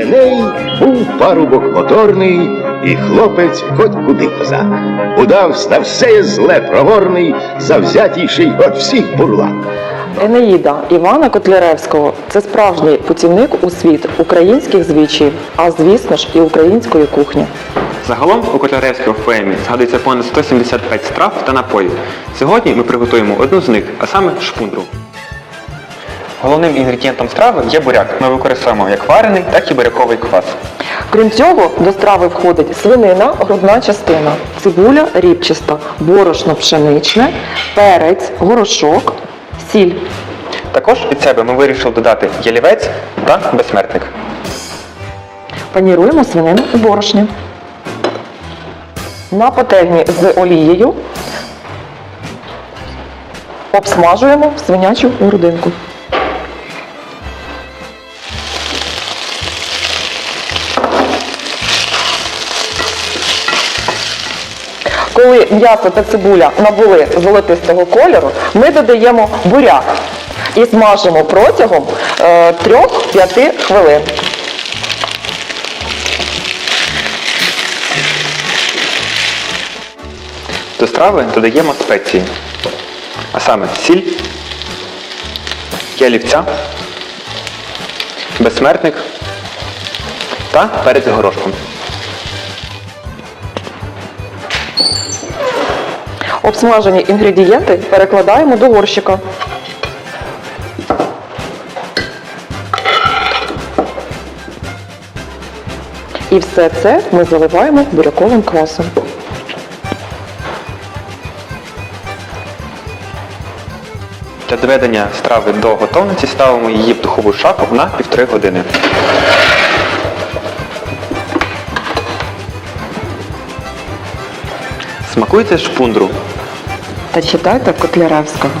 Еней був парубок моторний, і хлопець хоч куди козак. Удавсь на все зле проворний, завзятійший от всіх бурлак. Енеїда Івана Котляревського це справжній путівник у світ українських звичаїв, а звісно ж і української кухні. Загалом у Котляревського поемі згадується понад 175 страв та напоїв. Сьогодні ми приготуємо одну з них, а саме шпундру. Головним інгредієнтом страви є буряк. Ми використовуємо як варений, так і буряковий квас. Крім цього, до страви входить свинина, грудна частина, цибуля ріпчаста, борошно пшеничне, перець, горошок, сіль. Також від себе ми вирішили додати ялівець та безсмертник. Паніруємо свинину у борошні. На пательні з олією обсмажуємо свинячу грудинку. Коли м'ясо та цибуля набули золотистого кольору, ми додаємо буряк і смажимо протягом е, 3-5 хвилин. До страви додаємо спеції, а саме сіль, ялівця, безсмертник та перець горошком. Обсмажені інгредієнти перекладаємо до горщика. І все це ми заливаємо буряковим квасом. Для доведення страви до готовності ставимо її в духову шафу на півтори години. Смакуйте шпундру. Та читайте Котляревського.